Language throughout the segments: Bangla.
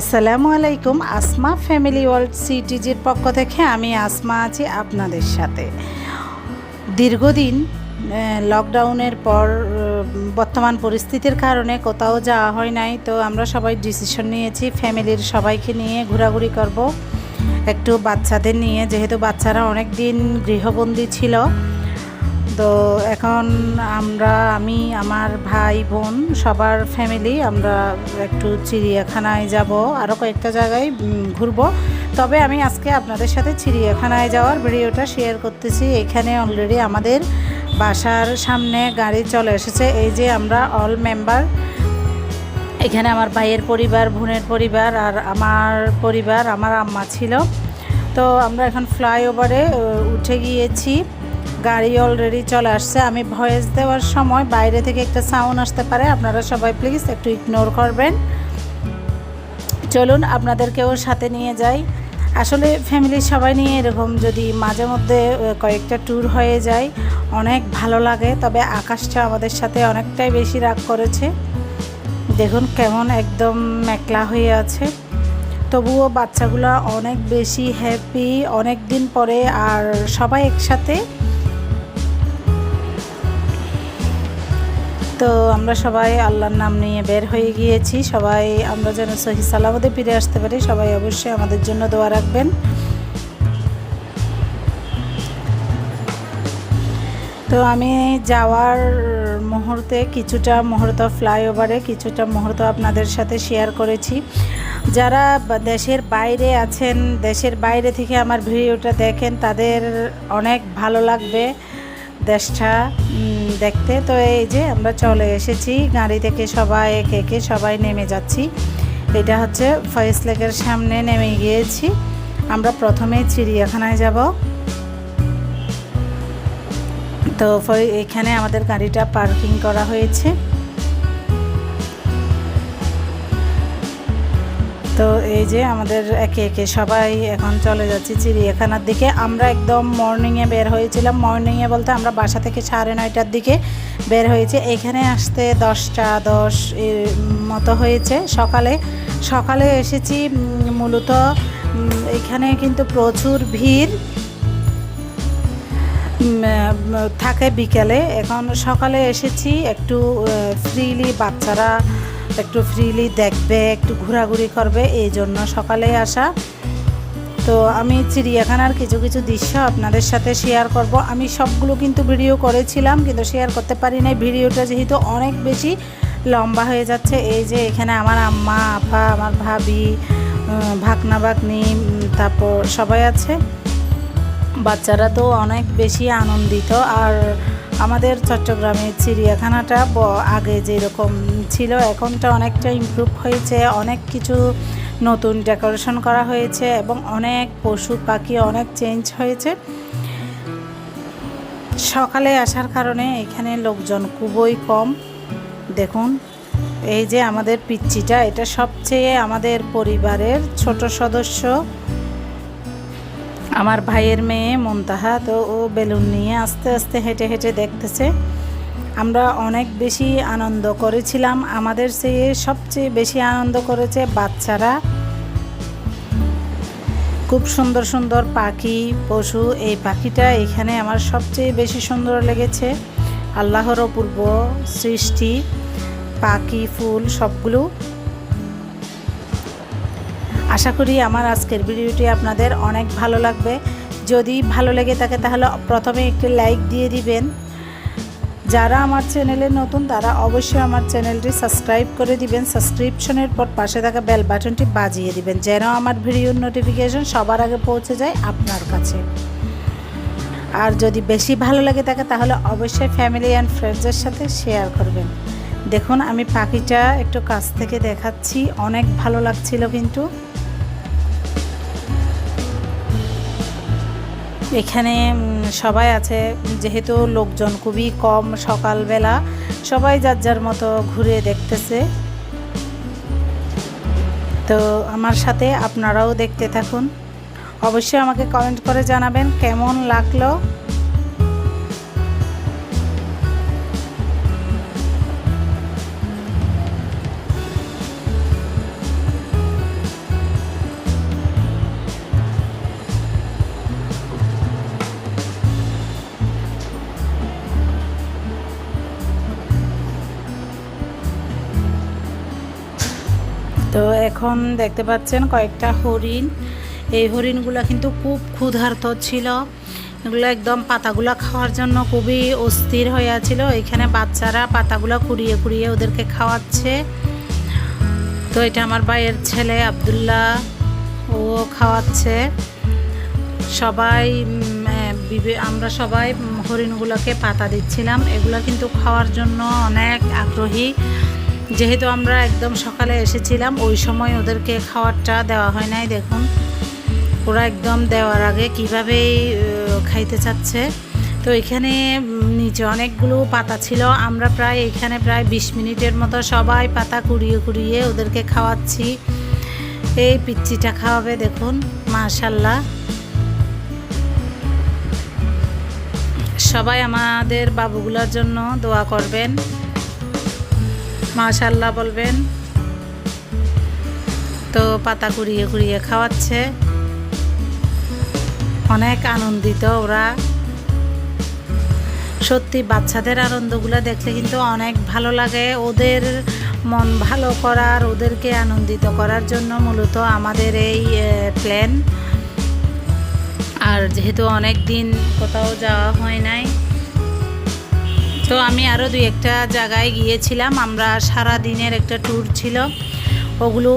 আসসালামু আলাইকুম, আসমা ফ্যামিলি ওয়ার্ল্ড সিটিজির পক্ষ থেকে আমি আসমা আছি আপনাদের সাথে। দীর্ঘদিন লকডাউনের পর বর্তমান পরিস্থিতির কারণে কোথাও যাওয়া হয় নাই, তো আমরা সবাই ডিসিশন নিয়েছি, ফ্যামিলির সবাইকে নিয়ে ঘোরাঘুরি করব। একটু বাচ্চাদের নিয়ে, যেহেতু বাচ্চারা অনেক দিন গৃহবন্দী ছিল তো এখন আমরা, আমি, আমার ভাই, বোন, সবার ফ্যামিলি আমরা একটু চিড়িয়াখানায় যাব আরও কয়েকটা জায়গায় ঘুরবো। তবে আমি আজকে আপনাদের সাথে চিড়িয়াখানায় যাওয়ার ভিডিওটা শেয়ার করতেছি। এখানে অলরেডি আমাদের বাসার সামনে গাড়ি চলে এসেছে। এই যে আমরা অল মেম্বার এখানে আমার ভাইয়ের পরিবার, বোনের পরিবার আর আমার পরিবার, আমার আম্মা ছিল। তো আমরা এখন ফ্লাইওভারে উঠে গিয়েছি। গাড়ি অলরেডি চলে আসছে। আমি ভয়েস দেওয়ার সময় বাইরে থেকে একটা সাউন্ড আসতে পারে। আপনারা সবাই প্লিজ একটু ইগনোর করবেন। চলুন, আপনাদেরকেও সাথে নিয়ে যাই। আসলে ফ্যামিলির সবাই নিয়ে এরকম যদি মাঝে মধ্যে কয়েকটা ট্যুর হয়ে যায়, অনেক ভালো লাগে। তবে আকাশটা আমাদের সাথে অনেকটাই বেশি রাগ করেছে। দেখুন কেমন একদম মেকলা হয়ে আছে। তবুও বাচ্চাগুলো অনেক বেশি হ্যাপি অনেক দিন পরে আর সবাই একসাথে তো আমরা সবাই আল্লাহর নাম নিয়ে বের হয়ে গিয়েছি। সবাই আমরা যেন সহি সালামতে ফিরে আসতে পারি, সবাই অবশ্যই আমাদের জন্য দোয়া রাখবেন। তো আমি যাওয়ার মুহূর্তে কিছুটা মুহূর্ত ফ্লাইওভারে কিছুটা মুহূর্ত আপনাদের সাথে শেয়ার করেছি। যারা দেশের বাইরে আছেন, দেশের বাইরে থেকে আমার ভিডিওটা দেখেন, তাদের অনেক ভালো লাগবে। দেশটা দেখতে। তো এই যে আমরা চলে এসেছি, গাড়ি থেকে সবাই, একে একে সবাই নেমে যাচ্ছি। এটা হচ্ছে ফয়েস লেকের সামনে নেমে গিয়েছি। আমরা প্রথমে চিড়িয়াখানায় যাব। তো এখানে আমাদের গাড়িটা পার্কিং করা হয়েছে। তো এই যে আমাদের একে একে সবাই এখন চলে যাচ্ছি চিড়িয়াখানার দিকে। আমরা একদম মর্নিংয়ে বের হয়েছিলাম। মর্নিংয়ে বলতে আমরা বাসা থেকে সাড়ে নয়টার দিকে বের হয়েছে। এখানে আসতে দশটা দশ মতো হয়েছে সকালে। সকালে এসেছি মূলত এখানে কিন্তু প্রচুর ভিড়। থাকে বিকেলে। এখন সকালে এসেছি একটু ফ্রিলি বাচ্চারা একটু ফ্রিলি দেখবে, একটু ঘোরাঘুরি করবে, এই জন্য সকালে আসা। তো আমি চিড়িয়াখানার কিছু কিছু দৃশ্য আপনাদের সাথে শেয়ার করব। আমি সবগুলো কিন্তু ভিডিও করেছিলাম, কিন্তু শেয়ার করতে পারি নাই। ভিডিওটা যেহেতু অনেক বেশি লম্বা হয়ে যাচ্ছে, এই যে এখানে আমার আম্মা, আপা, আমার ভাবি ভাগনা ভাগ্নি তারপর সবাই আছে। বাচ্চারা তো অনেক বেশি আনন্দিত, আর আমাদের চট্টগ্রামের চিড়িয়াখানাটা আগে যেরকম ছিল, এখনটা অনেকটা ইমপ্রুভ হয়েছে। অনেক কিছু নতুন ডেকোরেশন করা হয়েছে এবং অনেক পশু পাখি অনেক চেঞ্জ হয়েছে। সকালে আসার কারণে এখানে লোকজন খুবই কম। দেখুন, এই যে আমাদের পিচ্চিটা, এটা সবচেয়ে আমাদের পরিবারের ছোট সদস্য। আমার ভাইয়ের মেয়ে মন্তাহা তো ও বেলুন নিয়ে আস্তে আস্তে হেঁটে হেঁটে দেখতেছে। আমরা অনেক বেশি আনন্দ করেছিলাম। আমাদের চেয়ে সবচেয়ে বেশি আনন্দ করেছে বাচ্চারা। খুব সুন্দর সুন্দর পাখি, পশু, এই পাখিটা এখানে আমার সবচেয়ে বেশি সুন্দর লেগেছে। আল্লাহর অপূর্ব সৃষ্টি, পাখি, ফুল, সবগুলো। আশা করি আমার আজকের ভিডিওটি আপনাদের অনেক ভালো লাগবে। যদি ভালো লেগে থাকে তাহলে প্রথমে একটি লাইক দিয়ে দিবেন। যারা আমার চ্যানেলে নতুন তারা অবশ্যই আমার চ্যানেলটি সাবস্ক্রাইব করে দিবেন। সাবস্ক্রিপশনের পর পাশে থাকা বেল বাটনটি বাজিয়ে দিবেন, যেন আমার ভিডিওর নোটিফিকেশন সবার আগে পৌঁছে যায় আপনার কাছে। আর যদি বেশি ভালো লাগে থাকে তাহলে অবশ্যই ফ্যামিলি অ্যান্ড ফ্রেন্ডসের সাথে শেয়ার করবেন। দেখুন, আমি পাখিটা একটু কাছ থেকে দেখাচ্ছি, অনেক ভালো লাগছিল কিন্তু। এখানে সবাই আছে। যেহেতু লোকজন খুবই কম সকালবেলা, সবাই যার যার মতো ঘুরে দেখতেছে। তো আমার সাথে আপনারাও দেখতে থাকুন। অবশ্যই আমাকে কমেন্ট করে জানাবেন কেমন লাগল। এখন দেখতে পাচ্ছেন কয়েকটা হরিণ। এই হরিণগুলো কিন্তু খুব ক্ষুধার্ত ছিল। এগুলো একদম পাতাগুলো খাওয়ার জন্য খুবই অস্থির হয়ে আছিল। এখানে বাচ্চারা পাতাগুলো কুড়িয়ে কুড়িয়ে ওদেরকে খাওয়াচ্ছে। তো এটা আমার ভাইয়ের ছেলে আবদুল্লাহ, ও খাওয়াচ্ছে। সবাই আমরা সবাই হরিণগুলোকে পাতা দিচ্ছিলাম। এগুলো কিন্তু খাওয়ার জন্য অনেক আগ্রহী। যেহেতু আমরা একদম সকালে এসেছিলাম, ওই সময় ওদেরকে খাওয়ারটা দেওয়া হয় নাই, দেখুন। ওরা একদম দেওয়ার আগে কীভাবে খাইতে চাচ্ছে। তো এখানে নিচে অনেকগুলো পাতা ছিল। আমরা প্রায়, এখানে প্রায় বিশ মিনিটের মতো সবাই পাতা কুড়িয়ে কুড়িয়ে ওদেরকে খাওয়াচ্ছি। এই পিচ্চিটা খাওয়াবে, দেখুন, মাশাল্লাহ। সবাই আমাদের বাবুগুলোর জন্য দোয়া করবেন। মাশাল্লাহ বলবেন। তো পাতা কুড়িয়ে কুড়িয়ে খাওয়াচ্ছে। অনেক আনন্দিত ওরা। সত্যি বাচ্চাদের আনন্দগুলো দেখলে কিন্তু অনেক ভালো লাগে। ওদের মন ভালো করার, ওদেরকে আনন্দিত করার জন্য মূলত আমাদের এই প্ল্যান আর যেহেতু অনেক দিন কোথাও যাওয়া হয় নাই তো আমি আরও দুই একটা জায়গায় গিয়েছিলাম। আমরা সারা দিনের একটা ট্যুর ছিল। ওগুলো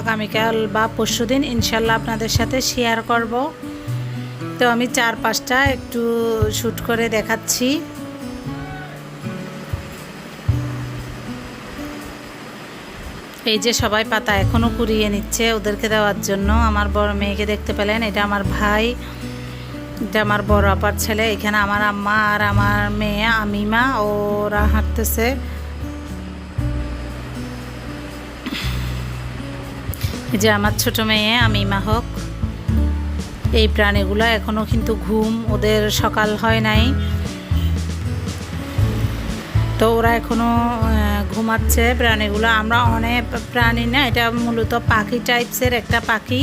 আগামীকাল বা পরশু দিন ইনশাল্লাহ আপনাদের সাথে শেয়ার করব। তো আমি চার পাঁচটা একটু শ্যুট করে দেখাচ্ছি। এই যে সবাই পাতা এখনও কুড়িয়ে নিচ্ছে ওদেরকে দেওয়ার জন্য। আমার বড় মেয়েকে দেখতে পেলেন, এটা আমার ভাই। এটা আমার বড় আপার ছেলে, এখানে আমার আম্মা আর আমার মেয়ে আমিমা ওরা হাঁটতেছে। যে আমার ছোট মেয়ে আমিমা হোক। এই প্রাণীগুলো এখনও কিন্তু ঘুম, ওদের সকাল হয় নাই। তো ওরা এখনও ঘুমাচ্ছে প্রাণীগুলো। আমরা অনেক প্রাণী না, এটা মূলত পাখি টাইপসের একটা পাখি।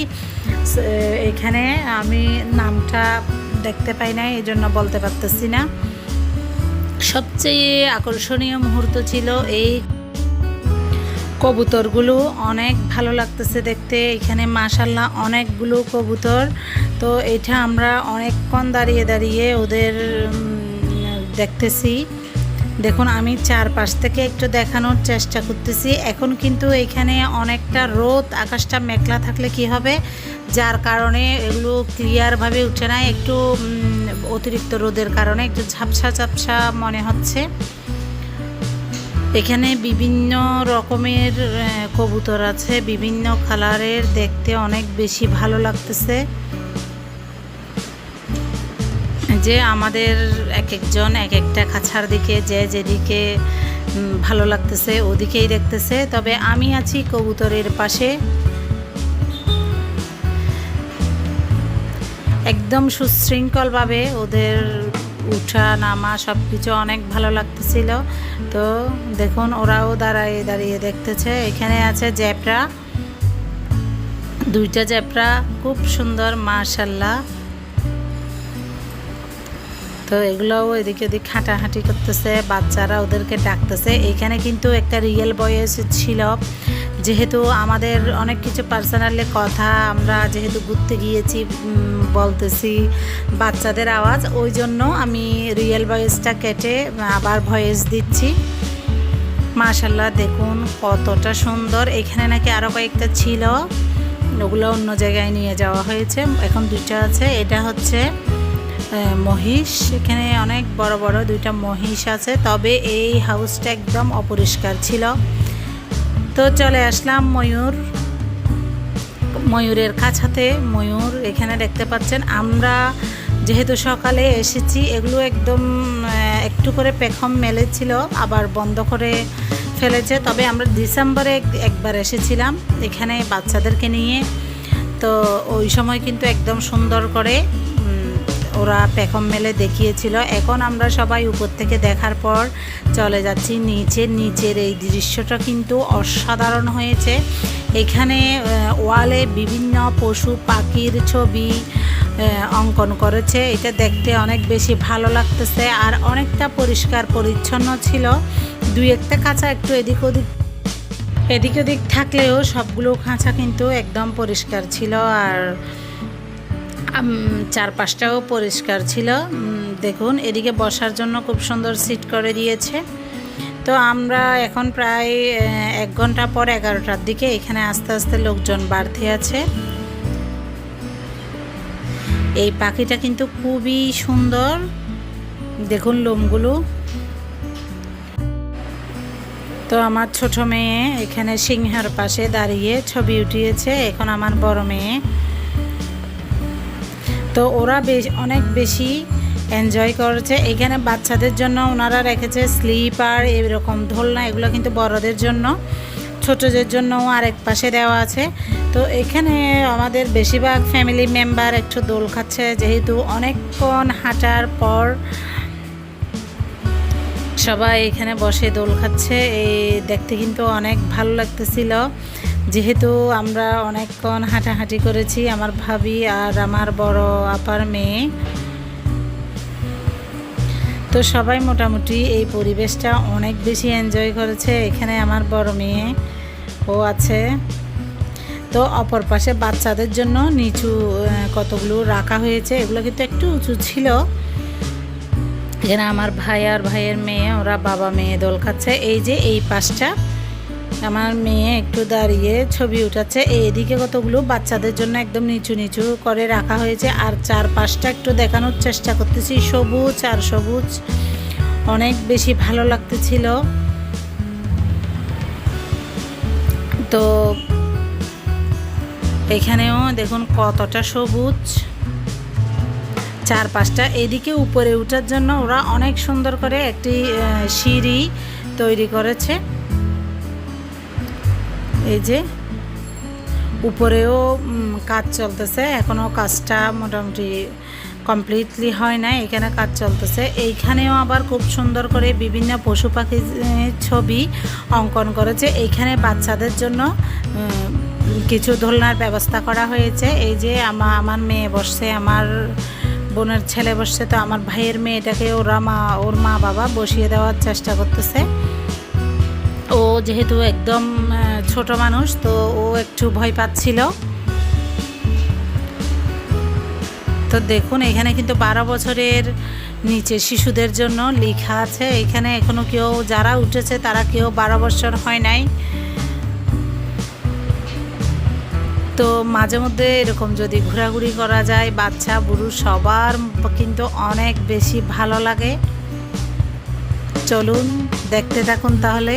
এখানে আমি নামটা দেখতে পাই নাই এই জন্য বলতে পারতেছি না। সবচেয়ে আকর্ষণীয় মুহূর্ত ছিল এই কবুতরগুলো। অনেক ভালো লাগতেছে দেখতে, এখানে মাশাল্লাহ অনেকগুলো কবুতর। তো এটা আমরা অনেকক্ষণ দাঁড়িয়ে দাঁড়িয়ে ওদের দেখতেছি। দেখুন, আমি চারপাশ থেকে একটু দেখানোর চেষ্টা করতেছি। এখন কিন্তু এখানে অনেকটা রোদ, আকাশটা মেঘলা থাকলে কি হবে? যার কারণে এগুলো ক্লিয়ারভাবে উঠে না একটু অতিরিক্ত রোদের কারণে একটু ঝাপসা ঝাপসা মনে হচ্ছে। এখানে বিভিন্ন রকমের কবুতর আছে। বিভিন্ন কালারের দেখতে অনেক বেশি ভালো লাগতেছে। যে আমাদের এক একজন, এক একটা খাঁচার দিকে, যে যেদিকে ভালো লাগতেছে ওদিকেই দেখতেছে। তবে আমি আছি কবুতরের পাশে। একদম সুশৃঙ্খলভাবে ওদের উঠা, নামা সব কিছু অনেক ভালো লাগতেছিল। তো দেখুন, ওরাও দাঁড়ায়, দাঁড়িয়ে দেখতেছে। এখানে আছে জ্যাপরা। দুইটা জ্যাপরা, খুব সুন্দর, মাশাল্লাহ। তো এগুলোও এদিকে ওদিক হাঁটাহাঁটি করতেছে, বাচ্চারা ওদেরকে ডাকতেছে। এখানে কিন্তু একটা রিয়েল বয়েস ছিল। যেহেতু আমাদের অনেক কিছু পার্সোনালি কথা, আমরা যেহেতু ঘুরতে গিয়েছি বলতেছি বাচ্চাদের আওয়াজ, ওই জন্য আমি রিয়েল ভয়েসটা কেটে আবার ভয়েস দিচ্ছি। মাশাল্লাহ দেখুন কতটা সুন্দর। এখানে নাকি আরও কয়েকটা ছিল। ওগুলো অন্য জায়গায় নিয়ে যাওয়া হয়েছে। এখন দুইটা আছে। এটা হচ্ছে মহিষ। এখানে অনেক বড় বড় দুইটা মহিষ আছে, তবে এই হাউসটা একদম অপরিষ্কার ছিল। তো চলে আসলাম ময়ূর, ময়ূরের কাছাতে। ময়ূর এখানে দেখতে পাচ্ছেন, আমরা যেহেতু সকালে এসেছি, এগুলো একদম একটু করে পেখম মেলেছিল আবার বন্ধ করে ফেলেছে। তবে আমরা ডিসেম্বরে একবার এসেছিলাম এখানে বাচ্চাদেরকে নিয়ে। তো ওই সময় কিন্তু একদম সুন্দর করে ওরা পেখম মেলে দেখিয়েছিল। এখন আমরা সবাই উপর থেকে দেখার পর চলে যাচ্ছি নিচে। নিচের এই দৃশ্যটা কিন্তু অসাধারণ হয়েছে। এখানে ওয়ালে বিভিন্ন পশু পাখির ছবি অঙ্কন করেছে। এটা দেখতে অনেক বেশি ভালো লাগতেছে আর অনেকটা পরিষ্কার পরিচ্ছন্ন ছিল। দুই একটা কাঁচা একটু এদিক ওদিক এদিক ওদিক থাকলেও সবগুলো খাঁচা কিন্তু একদম পরিষ্কার ছিল আর চারপাশটাও পরিষ্কার ছিল। দেখুন, এদিকে বসার জন্য খুব সুন্দর সিট করে দিয়েছে। তো আমরা এখন প্রায় এক ঘণ্টা পর এগারোটার দিকে এখানে আস্তে আস্তে লোকজন বাড়তে আছে। এই পাখিটা কিন্তু খুবই সুন্দর। দেখুন লোমগুলো। তো আমার ছোট মেয়ে এখানে সিংহার পাশে দাঁড়িয়ে ছবি উঠিয়েছে। এখন আমার বড় মেয়ে তো ওরা বেশ, অনেক বেশি এনজয় করেছে। এখানে বাচ্চাদের জন্য ওনারা রেখেছে স্লিপার এরকম দোলনা এগুলো কিন্তু বড়দের জন্য। ছোটদের জন্য আরেক পাশে দেওয়া আছে। তো এখানে আমাদের বেশিরভাগ ফ্যামিলি মেম্বার একটু দোল খাচ্ছে, যেহেতু অনেকক্ষণ হাঁটার পর সবাই এখানে বসে দোল খাচ্ছে। এই দেখতে কিন্তু অনেক ভালো লাগতেছিল। যেহেতু আমরা অনেকক্ষণ হাঁটাহাঁটি করেছি, আমার ভাবি আর আমার বড় আপার মেয়ে। তো সবাই মোটামুটি এই পরিবেশটা অনেক বেশি এনজয় করেছে। এখানে আমার বড় মেয়ে, ও আছে। তো অপর পাশে বাচ্চাদের জন্য নিচু কতগুলো রাখা হয়েছে, এগুলো কিন্তু একটু উঁচু ছিল। এখানে আমার ভাই আর ভাইয়ের মেয়ে, ওরা বাবা মেয়ে দোল খাচ্ছে। এই যে এই পাশটা আমার মেয়ে একটু দাঁড়িয়ে ছবি উঠাচ্ছে। এইদিকে কতগুলো বাচ্চাদের জন্য একদম নিচু নিচু করে রাখা হয়েছে। আর চার পাশটা একটু দেখানোর চেষ্টা করতেছি। সবুজ আর সবুজ। অনেক বেশি ভালো লাগতেছিল। তো এখানেও দেখুন কতটা সবুজ। চার পাঁচটা এদিকে উপরে উঠার জন্য ওরা অনেক সুন্দর করে একটি সিঁড়ি তৈরি করেছে। এই যে উপরেও কাজ চলতেছে। এখনও কাজটা মোটামুটি কমপ্লিটলি হয় না এখানে কাজ চলতেছে। এইখানেও আবার খুব সুন্দর করে বিভিন্ন পশু পাখির ছবি অঙ্কন করেছে। এইখানে বাচ্চাদের জন্য কিছু দোলনার ব্যবস্থা করা হয়েছে। এই যে আমা, আমার মেয়ে বসছে, আমার বোনের ছেলে বসছে, তো আমার ভাইয়ের মেয়েটাকে ওরা মা, ওর মা বাবা বসিয়ে দেওয়ার চেষ্টা করতেছে। ও যেহেতু একদম ছোট মানুষ, তো ও একটু ভয় পাচ্ছিল। তো দেখুন, এখানে কিন্তু বারো বছরের নিচে শিশুদের জন্য লেখা আছে। এখানে এখনও কেউ যারা উঠেছে, তারা কেউ বারো বছর হয় নাই। তো মাঝে মধ্যে এরকম যদি ঘোরাঘুরি করা যায়, বাচ্চা, বুড়ো, সবার কিন্তু অনেক বেশি ভালো লাগে। চলুন, দেখতে থাকুন তাহলে।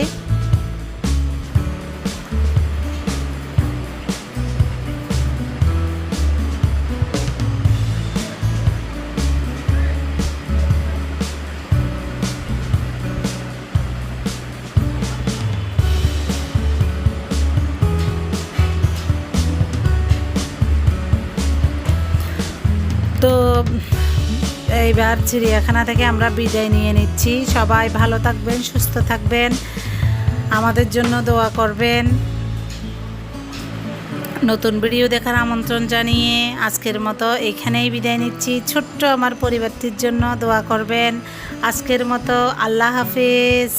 তো এইবার চিড়িয়াখানা থেকে আমরা বিদায় নিয়ে নিচ্ছি। সবাই ভালো থাকবেন, সুস্থ থাকবেন। আমাদের জন্য দোয়া করবেন। নতুন ভিডিও দেখার আমন্ত্রণ জানিয়ে আজকের মতো এখানেই বিদায় নিচ্ছি। ছোট্ট আমার পরিবারটির জন্য দোয়া করবেন। আজকের মতো আল্লাহ হাফেজ।